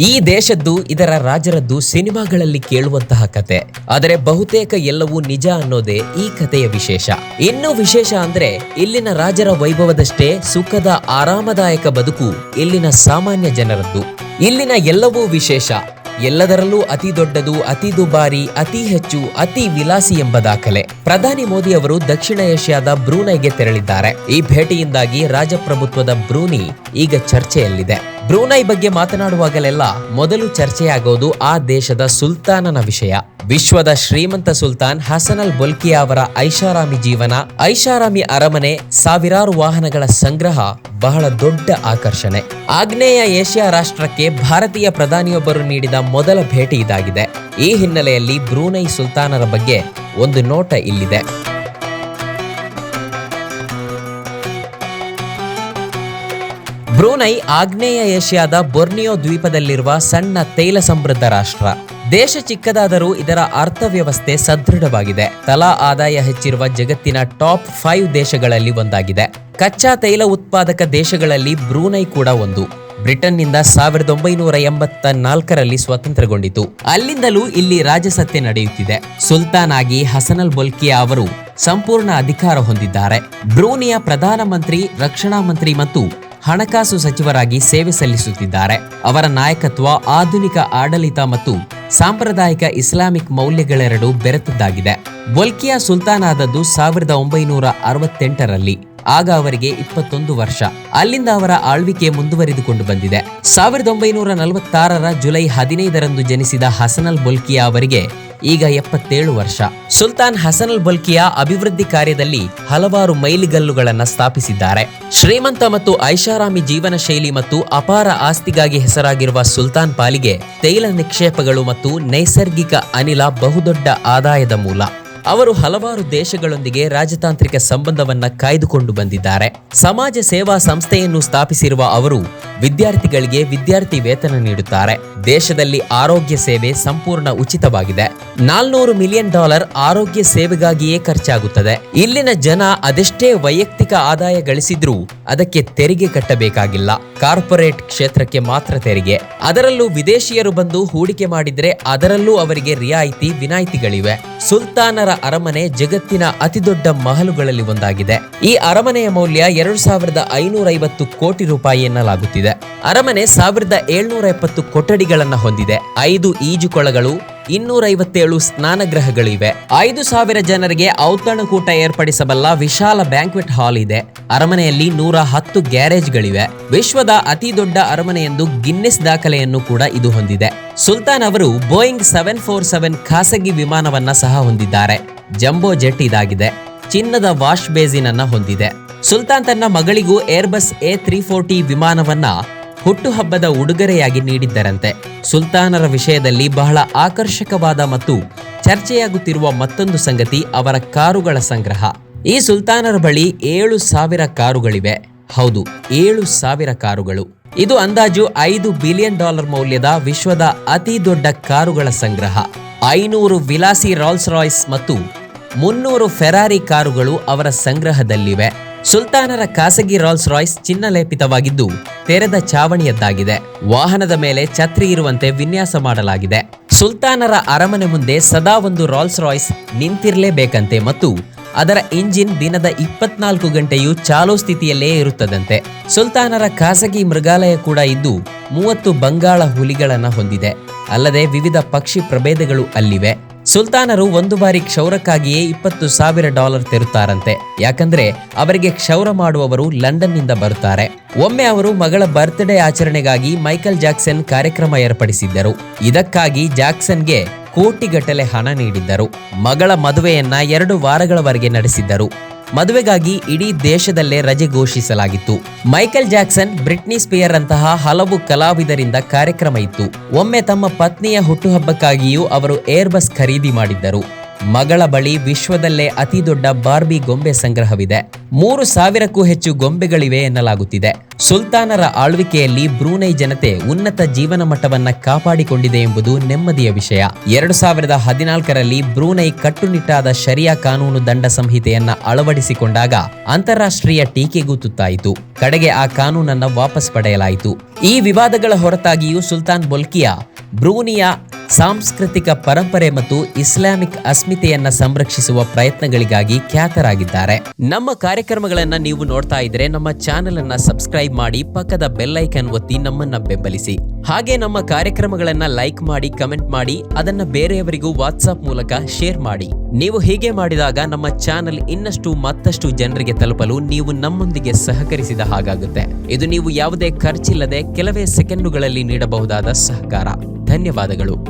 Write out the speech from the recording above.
ಈ ದೇಶದ್ದು ಇದರ ರಾಜರದ್ದು ಸಿನಿಮಾಗಳಲ್ಲಿ ಕೇಳುವಂತಹ ಕತೆ. ಆದರೆ ಬಹುತೇಕ ಎಲ್ಲವೂ ನಿಜ ಅನ್ನೋದೇ ಈ ಕಥೆಯ ವಿಶೇಷ. ಇನ್ನೂ ವಿಶೇಷ ಅಂದ್ರೆ ಇಲ್ಲಿನ ರಾಜರ ವೈಭವದಷ್ಟೇ ಸುಖದ ಆರಾಮದಾಯಕ ಬದುಕು ಇಲ್ಲಿನ ಸಾಮಾನ್ಯ ಜನರದ್ದು. ಇಲ್ಲಿನ ಎಲ್ಲವೂ ವಿಶೇಷ. ಎಲ್ಲದರಲ್ಲೂ ಅತಿ ದೊಡ್ಡದು, ಅತಿ ದುಬಾರಿ, ಅತಿ ಹೆಚ್ಚು, ಅತಿ ವಿಲಾಸಿ ಎಂಬ ದಾಖಲೆ. ಪ್ರಧಾನಿ ಮೋದಿ ಅವರು ದಕ್ಷಿಣ ಏಷ್ಯಾದ ಬ್ರೂನೈಗೆ ತೆರಳಿದ್ದಾರೆ. ಈ ಭೇಟಿಯಿಂದಾಗಿ ರಾಜಪ್ರಭುತ್ವದ ಬ್ರೂನಿ ಈಗ ಚರ್ಚೆಯಲ್ಲಿದೆ. ಬ್ರೂನೈ ಬಗ್ಗೆ ಮಾತನಾಡುವಾಗಲೆಲ್ಲ ಮೊದಲು ಚರ್ಚೆಯಾಗೋದು ಆ ದೇಶದ ಸುಲ್ತಾನನ ವಿಷಯ. ವಿಶ್ವದ ಶ್ರೀಮಂತ ಸುಲ್ತಾನ್ ಹಸನ್ ಅಲ್ ಬೊಲ್ಕಿಯಾ ಅವರ ಐಷಾರಾಮಿ ಜೀವನ, ಐಷಾರಾಮಿ ಅರಮನೆ, ಸಾವಿರಾರು ವಾಹನಗಳ ಸಂಗ್ರಹ ಬಹಳ ದೊಡ್ಡ ಆಕರ್ಷಣೆ. ಆಗ್ನೇಯ ಏಷ್ಯಾ ರಾಷ್ಟ್ರಕ್ಕೆ ಭಾರತೀಯ ಪ್ರಧಾನಿಯೊಬ್ಬರು ನೀಡಿದ ಮೊದಲ ಭೇಟಿ ಇದಾಗಿದೆ. ಈ ಹಿನ್ನೆಲೆಯಲ್ಲಿ ಬ್ರೂನೈ ಸುಲ್ತಾನರ ಬಗ್ಗೆ ಒಂದು ನೋಟ ಇಲ್ಲಿದೆ. ಬ್ರೂನೈ ಆಗ್ನೇಯ ಏಷ್ಯಾದ ಬೊರ್ನಿಯೋ ದ್ವೀಪದಲ್ಲಿರುವ ಸಣ್ಣ ತೈಲ ಸಮೃದ್ಧ ರಾಷ್ಟ್ರ. ದೇಶ ಚಿಕ್ಕದಾದರೂ ಇದರ ಅರ್ಥವ್ಯವಸ್ಥೆ ಸದೃಢವಾಗಿದೆ. ತಲಾ ಆದಾಯ ಹೆಚ್ಚಿರುವ ಜಗತ್ತಿನ ಟಾಪ್ ಫೈವ್ ದೇಶಗಳಲ್ಲಿ ಒಂದಾಗಿದೆ. ಕಚ್ಚಾ ತೈಲ ಉತ್ಪಾದಕ ದೇಶಗಳಲ್ಲಿ ಬ್ರೂನೈ ಕೂಡ ಒಂದು. ಬ್ರಿಟನ್ನಿಂದ ಸಾವಿರದ ಒಂಬೈನೂರ ಎಂಬತ್ತ ನಾಲ್ಕರಲ್ಲಿ ಸ್ವತಂತ್ರಗೊಂಡಿತು. ಅಲ್ಲಿಂದಲೂ ಇಲ್ಲಿ ರಾಜಸತ್ತೆ ನಡೆಯುತ್ತಿದೆ. ಸುಲ್ತಾನ್ ಆಗಿ ಹಸನಲ್ ಬೊಲ್ಕಿಯಾ ಅವರು ಸಂಪೂರ್ಣ ಅಧಿಕಾರ ಹೊಂದಿದ್ದಾರೆ. ಬ್ರೂನಿಯ ಪ್ರಧಾನಮಂತ್ರಿ, ರಕ್ಷಣಾ ಮಂತ್ರಿ ಮತ್ತು ಹಣಕಾಸು ಸಚಿವರಾಗಿ ಸೇವೆ ಸಲ್ಲಿಸುತ್ತಿದ್ದಾರೆ. ಅವರ ನಾಯಕತ್ವ ಆಧುನಿಕ ಆಡಳಿತ ಮತ್ತು ಸಾಂಪ್ರದಾಯಿಕ ಇಸ್ಲಾಮಿಕ್ ಮೌಲ್ಯಗಳೆರಡು ಬೆರೆತದ್ದಾಗಿದೆ. ಬೊಲ್ಕಿಯಾ ಸುಲ್ತಾನ್ ಆದದ್ದು ಸಾವಿರದ ಒಂಬೈನೂರ ಅರವತ್ತೆಂಟರಲ್ಲಿ ಆಗ ಅವರಿಗೆ ಇಪ್ಪತ್ತೊಂದು ವರ್ಷ. ಅಲ್ಲಿಂದ ಅವರ ಆಳ್ವಿಕೆ ಮುಂದುವರಿದುಕೊಂಡು ಬಂದಿದೆ. ಸಾವಿರದ ಒಂಬೈನೂರ ನಲವತ್ತಾರರ ಜುಲೈ ಹದಿನೈದರಂದು ಜನಿಸಿದ ಹಸನಲ್ ಬೊಲ್ಕಿಯಾ ಅವರಿಗೆ ಈಗ ಎಪ್ಪತ್ತೇಳು ವರ್ಷ. ಸುಲ್ತಾನ್ ಹಸನಲ್ ಬೊಲ್ಕಿಯಾ ಅಭಿವೃದ್ಧಿ ಕಾರ್ಯದಲ್ಲಿ ಹಲವಾರು ಮೈಲಿಗಲ್ಲುಗಳನ್ನು ಸ್ಥಾಪಿಸಿದ್ದಾರೆ. ಶ್ರೀಮಂತ ಮತ್ತು ಐಷಾರಾಮಿ ಜೀವನ ಶೈಲಿ ಮತ್ತು ಅಪಾರ ಆಸ್ತಿಗಾಗಿ ಹೆಸರಾಗಿರುವ ಸುಲ್ತಾನ್ ಪಾಲಿಗೆ ತೈಲ ನಿಕ್ಷೇಪಗಳು ಮತ್ತು ನೈಸರ್ಗಿಕ ಅನಿಲ ಬಹುದೊಡ್ಡ ಆದಾಯದ ಮೂಲ. ಅವರು ಹಲವಾರು ದೇಶಗಳೊಂದಿಗೆ ರಾಜತಾಂತ್ರಿಕ ಸಂಬಂಧವನ್ನ ಕಾಯ್ದುಕೊಂಡು ಬಂದಿದ್ದಾರೆ. ಸಮಾಜ ಸೇವಾ ಸಂಸ್ಥೆಯನ್ನು ಸ್ಥಾಪಿಸಿರುವ ಅವರು ವಿದ್ಯಾರ್ಥಿಗಳಿಗೆ ವಿದ್ಯಾರ್ಥಿ ವೇತನ ನೀಡುತ್ತಾರೆ. ದೇಶದಲ್ಲಿ ಆರೋಗ್ಯ ಸೇವೆ ಸಂಪೂರ್ಣ ಉಚಿತವಾಗಿದೆ. ನಾಲ್ನೂರು ಮಿಲಿಯನ್ ಡಾಲರ್ ಆರೋಗ್ಯ ಸೇವೆಗಾಗಿಯೇ ಖರ್ಚಾಗುತ್ತದೆ. ಇಲ್ಲಿನ ಜನ ಅದೆಷ್ಟೇ ವೈಯಕ್ತಿಕ ಆದಾಯ ಗಳಿಸಿದ್ರೂ ಅದಕ್ಕೆ ತೆರಿಗೆ ಕಟ್ಟಬೇಕಾಗಿಲ್ಲ. ಕಾರ್ಪೊರೇಟ್ ಕ್ಷೇತ್ರಕ್ಕೆ ಮಾತ್ರ ತೆರಿಗೆ. ಅದರಲ್ಲೂ ವಿದೇಶಿಯರು ಬಂದು ಹೂಡಿಕೆ ಮಾಡಿದ್ರೆ ಅದರಲ್ಲೂ ಅವರಿಗೆ ರಿಯಾಯಿತಿ ವಿನಾಯಿತಿಗಳಿವೆ. ಸುಲ್ತಾನರ ಅರಮನೆ ಜಗತ್ತಿನ ಅತಿದೊಡ್ಡ ಮಹಲುಗಳಲ್ಲಿ ಒಂದಾಗಿದೆ. ಈ ಅರಮನೆಯ ಮೌಲ್ಯ ಎರಡು ಸಾವಿರದ ಐನೂರ ಐವತ್ತು ಕೋಟಿ ರೂಪಾಯಿ ಎನ್ನಲಾಗುತ್ತಿದೆ. ಅರಮನೆ ಸಾವಿರದ ಏಳ್ನೂರ ಎಪ್ಪತ್ತು ಕೊಠಡಿಗಳನ್ನ ಹೊಂದಿದೆ. ಐದು ಈಜುಕೊಳಗಳು ಇನ್ನೂರ ಐವತ್ತೇಳು ಸ್ನಾನಗೃಹಗಳಿವೆ. ಐದು ಸಾವಿರ ಜನರಿಗೆ ಔತಣಕೂಟ ಏರ್ಪಡಿಸಬಲ್ಲ ವಿಶಾಲ ಬ್ಯಾಂಕ್ವೆಟ್ ಹಾಲ್ ಇದೆ. ಅರಮನೆಯಲ್ಲಿ ನೂರ ಹತ್ತು ಗ್ಯಾರೇಜ್ಗಳಿವೆ. ವಿಶ್ವದ ಅತಿ ದೊಡ್ಡ ಅರಮನೆ ಎಂದು ಗಿನ್ನೆಸ್ ದಾಖಲೆಯನ್ನು ಕೂಡ ಇದು ಹೊಂದಿದೆ. ಸುಲ್ತಾನ್ ಅವರು ಬೋಯಿಂಗ್ ಸೆವೆನ್ ಫೋರ್ ಸೆವೆನ್ ಖಾಸಗಿ ವಿಮಾನವನ್ನ ಸಹ ಹೊಂದಿದ್ದಾರೆ. ಜಂಬೋ ಜೆಟ್ ಇದಾಗಿದೆ. ಚಿನ್ನದ ವಾಶ್ ಬೇಸಿನ್ ಅನ್ನ ಹೊಂದಿದೆ. ಸುಲ್ತಾನ್ ತನ್ನ ಮಗಳಿಗೂ ಏರ್ಬಸ್ ಎ ತ್ರೀ ಫೋರ್ಟಿ ವಿಮಾನವನ್ನ ಹುಟ್ಟುಹಬ್ಬದ ಉಡುಗೊರೆಯಾಗಿ ನೀಡಿದ್ದರಂತೆ. ಸುಲ್ತಾನರ ವಿಷಯದಲ್ಲಿ ಬಹಳ ಆಕರ್ಷಕವಾದ ಮತ್ತು ಚರ್ಚೆಯಾಗುತ್ತಿರುವ ಮತ್ತೊಂದು ಸಂಗತಿ ಅವರ ಕಾರುಗಳ ಸಂಗ್ರಹ. ಈ ಸುಲ್ತಾನರ ಬಳಿ ಏಳು ಸಾವಿರ ಕಾರುಗಳಿವೆ. ಹೌದು, ಏಳು ಸಾವಿರ ಕಾರುಗಳು. ಇದು ಅಂದಾಜು ಐದು ಬಿಲಿಯನ್ ಡಾಲರ್ ಮೌಲ್ಯದ ವಿಶ್ವದ ಅತಿ ದೊಡ್ಡ ಕಾರುಗಳ ಸಂಗ್ರಹ. ಐನೂರು ವಿಲಾಸಿ ರಾಲ್ಸ್ ರಾಯ್ಸ್ ಮತ್ತು ಮುನ್ನೂರು ಫೆರಾರಿ ಕಾರುಗಳು ಅವರ ಸಂಗ್ರಹದಲ್ಲಿವೆ. ಸುಲ್ತಾನರ ಖಾಸಗಿ ರಾಲ್ಸ್ ರಾಯ್ಸ್ ಚಿನ್ನ ಲೇಪಿತವಾಗಿದ್ದು ತೆರೆದ ಚಾವಣಿಯದ್ದಾಗಿದೆ ವಾಹನದ ಮೇಲೆ ಛತ್ರಿ ಇರುವಂತೆ ವಿನ್ಯಾಸ ಮಾಡಲಾಗಿದೆ. ಸುಲ್ತಾನರ ಅರಮನೆ ಮುಂದೆ ಸದಾ ಒಂದು ರಾಲ್ಸ್ ರಾಯ್ಸ್ ನಿಂತಿರಲೇಬೇಕಂತೆ ಮತ್ತು ಅದರ ಇಂಜಿನ್ ದಿನದ ಇಪ್ಪತ್ನಾಲ್ಕು ಗಂಟೆಯೂ ಚಾಲೋ ಸ್ಥಿತಿಯಲ್ಲೇ ಇರುತ್ತದಂತೆ. ಸುಲ್ತಾನರ ಖಾಸಗಿ ಮೃಗಾಲಯ ಕೂಡ ಇದ್ದು, ಮೂವತ್ತು ಬಂಗಾಳ ಹುಲಿಗಳನ್ನು ಹೊಂದಿದೆ. ಅಲ್ಲದೆ ವಿವಿಧ ಪಕ್ಷಿ ಪ್ರಭೇದಗಳು ಅಲ್ಲಿವೆ. ಸುಲ್ತಾನರು ಒಂದು ಬಾರಿ ಕ್ಷೌರಕ್ಕಾಗಿಯೇ ಇಪ್ಪತ್ತು ಸಾವಿರ ಡಾಲರ್ ತೆರುತ್ತಾರಂತೆ. ಯಾಕಂದ್ರೆ ಅವರಿಗೆ ಕ್ಷೌರ ಮಾಡುವವರು ಲಂಡನ್ನಿಂದ ಬರುತ್ತಾರೆ. ಒಮ್ಮೆ ಅವರು ಮಗಳ ಬರ್ತ್ಡೇ ಆಚರಣೆಗಾಗಿ ಮೈಕಲ್ ಜಾಕ್ಸನ್ ಕಾರ್ಯಕ್ರಮ ಏರ್ಪಡಿಸಿದ್ದರು. ಇದಕ್ಕಾಗಿ ಜಾಕ್ಸನ್ಗೆ ಕೋಟಿಗಟ್ಟಲೆ ಹಣ ನೀಡಿದ್ದರು. ಮಗಳ ಮದುವೆಯನ್ನ ಎರಡು ವಾರಗಳವರೆಗೆ ನಡೆಸಿದ್ದರು. ಮದುವೆಗಾಗಿ ಇಡೀ ದೇಶದಲ್ಲೇ ರಜೆ ಘೋಷಿಸಲಾಗಿತ್ತು. ಮೈಕೆಲ್ ಜಾಕ್ಸನ್, ಬ್ರಿಟ್ನಿ ಸ್ಪಿಯರ್ ಅಂತಹ ಹಲವು ಕಲಾವಿದರಿಂದ ಕಾರ್ಯಕ್ರಮ ಇತ್ತು. ಒಮ್ಮೆ ತಮ್ಮ ಪತ್ನಿಯ ಹುಟ್ಟುಹಬ್ಬಕ್ಕಾಗಿಯೂ ಅವರು ಏರ್ಬಸ್ ಖರೀದಿ ಮಾಡಿದ್ದರು. ಮಗಳ ಬಳಿ ವಿಶ್ವದಲ್ಲೇ ಅತಿ ದೊಡ್ಡ ಬಾರ್ಬಿ ಗೊಂಬೆ ಸಂಗ್ರಹವಿದೆ. ಮೂರು ಸಾವಿರಕ್ಕೂ ಹೆಚ್ಚು ಗೊಂಬೆಗಳಿವೆ ಎನ್ನಲಾಗುತ್ತಿದೆ. ಸುಲ್ತಾನರ ಆಳ್ವಿಕೆಯಲ್ಲಿ ಬ್ರೂನೈ ಜನತೆ ಉನ್ನತ ಜೀವನ ಮಟ್ಟವನ್ನ ಕಾಪಾಡಿಕೊಂಡಿದೆ ಎಂಬುದು ನೆಮ್ಮದಿಯ ವಿಷಯ. ಎರಡು ಸಾವಿರದ ಹದಿನಾಲ್ಕರಲ್ಲಿ ಬ್ರೂನೈ ಕಟ್ಟುನಿಟ್ಟಾದ ಶರಿಯಾ ಕಾನೂನು ದಂಡ ಸಂಹಿತೆಯನ್ನ ಅಳವಡಿಸಿಕೊಂಡಾಗ ಅಂತಾರಾಷ್ಟ್ರೀಯ ಟೀಕೆಗೂ ತುತ್ತಾಯಿತು ಕಡೆಗೆ ಆ ಕಾನೂನನ್ನ ವಾಪಸ್ ಪಡೆಯಲಾಯಿತು. ಈ ವಿವಾದಗಳ ಹೊರತಾಗಿಯೂ ಸುಲ್ತಾನ್ ಬೊಲ್ಕಿಯಾ ಬ್ರೂನಿಯ ಸಾಂಸ್ಕೃತಿಕ ಪರಂಪರೆ ಮತ್ತು ಇಸ್ಲಾಮಿಕ್ ಅಸ್ಮಿತೆಯನ್ನ ಸಂರಕ್ಷಿಸುವ ಪ್ರಯತ್ನಗಳಿಗಾಗಿ ಖ್ಯಾತರಾಗಿದ್ದಾರೆ. ನಮ್ಮ ಕಾರ್ಯಕ್ರಮಗಳನ್ನ ನೀವು ನೋಡ್ತಾ ಇದ್ರೆ ನಮ್ಮ ಚಾನೆಲ್ ಅನ್ನ ಸಬ್ಸ್ಕ್ರೈಬ್ ಮಾಡಿ ಪಕ್ಕದ ಬೆಲ್ಲೈಕನ್ ಒತ್ತಿ ನಮ್ಮನ್ನ ಬೆಂಬಲಿಸಿ. ಹಾಗೆ ನಮ್ಮ ಕಾರ್ಯಕ್ರಮಗಳನ್ನ ಲೈಕ್ ಮಾಡಿ, ಕಮೆಂಟ್ ಮಾಡಿ, ಅದನ್ನ ಬೇರೆಯವರಿಗೂ ವಾಟ್ಸ್ಆಪ್ ಮೂಲಕ ಶೇರ್ ಮಾಡಿ. ನೀವು ಹೀಗೆ ಮಾಡಿದಾಗ ನಮ್ಮ ಚಾನೆಲ್ ಇನ್ನಷ್ಟು ಮತ್ತಷ್ಟು ಜನರಿಗೆ ತಲುಪಲು ನೀವು ನಮ್ಮೊಂದಿಗೆ ಸಹಕರಿಸಿದ ಹಾಗಾಗುತ್ತೆ. ಇದು ನೀವು ಯಾವುದೇ ಖರ್ಚಿಲ್ಲದೆ ಕೆಲವೇ ಸೆಕೆಂಡುಗಳಲ್ಲಿ ನೀಡಬಹುದಾದ ಸಹಕಾರ. ಧನ್ಯವಾದಗಳು.